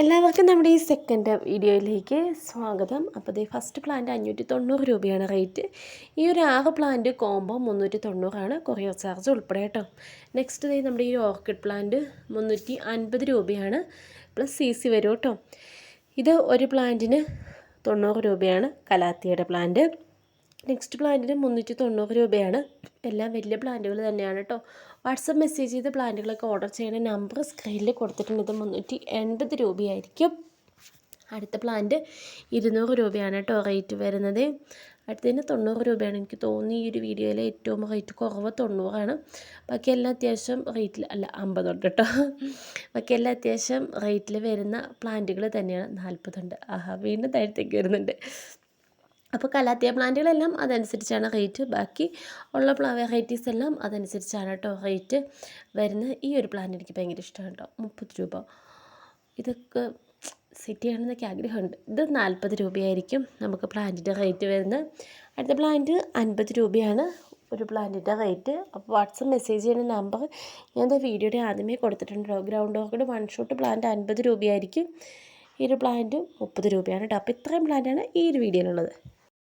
എല്ലാവർക്കും നമ്മുടെ ഈ സെക്കൻഡ് വീഡിയോയിലേക്ക് സ്വാഗതം. അപ്പോൾ ഈ ഫസ്റ്റ് പ്ലാന്റ് അഞ്ഞൂറ്റി തൊണ്ണൂറ് രൂപയാണ് റേറ്റ് ഈ ഒരു ആറ് പ്ലാന്റ് കോംബോ മുന്നൂറ്റി തൊണ്ണൂറാണ് കൊറിയർ ചാർജ് ഉൾപ്പെടെ കേട്ടോ. നെക്സ്റ്റ് ഡേ നമ്മുടെ ഈ ഓർക്കിഡ് പ്ലാന്റ് മുന്നൂറ്റി അൻപത് രൂപയാണ് പ്ലസ് സി സി വരും കേട്ടോ. ഇത് ഒരു പ്ലാന്റിന് തൊണ്ണൂറ് രൂപയാണ് കലാത്തിയുടെ പ്ലാന്റ് നെക്സ്റ്റ് പ്ലാന്റിന് മുന്നൂറ്റി തൊണ്ണൂറ് രൂപയാണ്. എല്ലാം വലിയ പ്ലാന്റുകൾ തന്നെയാണ് കേട്ടോ. വാട്സപ്പ് മെസ്സേജ് ചെയ്ത് പ്ലാന്റുകളൊക്കെ ഓർഡർ ചെയ്യുന്ന നമ്പർ സ്ക്രീനിൽ കൊടുത്തിട്ടുണ്ട്. ഇത് മുന്നൂറ്റി എൺപത് രൂപയായിരിക്കും. അടുത്ത പ്ലാന്റ് ഇരുന്നൂറ് രൂപയാണ് കേട്ടോ റേറ്റ് വരുന്നത്. അടുത്തതിന് തൊണ്ണൂറ് രൂപയാണ്. എനിക്ക് തോന്നി ഈ ഒരു വീഡിയോയിലെ ഏറ്റവും റേറ്റ് കുറവ് തൊണ്ണൂറാണ്. ബാക്കിയെല്ലാം അത്യാവശ്യം റേറ്റിൽ അല്ല അമ്പതുണ്ട് കേട്ടോ. ബാക്കിയെല്ലാം അത്യാവശ്യം റേറ്റിൽ വരുന്ന പ്ലാന്റുകൾ തന്നെയാണ്. നാൽപ്പതുണ്ട്. ആഹാ വീണ്ടും താഴത്തേക്ക് വരുന്നുണ്ട്. അപ്പോൾ കലാത്തിയ പ്ലാന്റുകളെല്ലാം അതനുസരിച്ചാണ് റേറ്റ്. ബാക്കി ഉള്ള പ്ലാ വെറൈറ്റീസ് എല്ലാം അതനുസരിച്ചാണ് കേട്ടോ റേറ്റ് വരുന്നത് ഈ ഒരു പ്ലാന്റ് എനിക്ക് ഭയങ്കര ഇഷ്ടമാണ് കേട്ടോ. മുപ്പത് രൂപ. ഇതൊക്കെ സെറ്റ് ചെയ്യണമെന്നൊക്കെ ആഗ്രഹമുണ്ട്. ഇത് നാൽപ്പത് രൂപയായിരിക്കും നമുക്ക് പ്ലാന്റിന്റെ റേറ്റ് വരുന്നത് അടുത്ത പ്ലാന്റ് അൻപത് രൂപയാണ് ഒരു പ്ലാന്റിന്റെ റേറ്റ് അപ്പോൾ വാട്സപ്പ് മെസ്സേജ് ചെയ്യുന്ന നമ്പർ ഞാൻ ഇത് വീഡിയോയുടെ ആദ്യമേ കൊടുത്തിട്ടുണ്ട് ground orchid one shot plant അൻപത് രൂപയായിരിക്കും. ഈ ഒരു പ്ലാന്റ് മുപ്പത് രൂപയാണ് കേട്ടോ. അപ്പോൾ ഇത്രയും പ്ലാന്റാണ് ഈ ഒരു വീഡിയോയിലുള്ളത്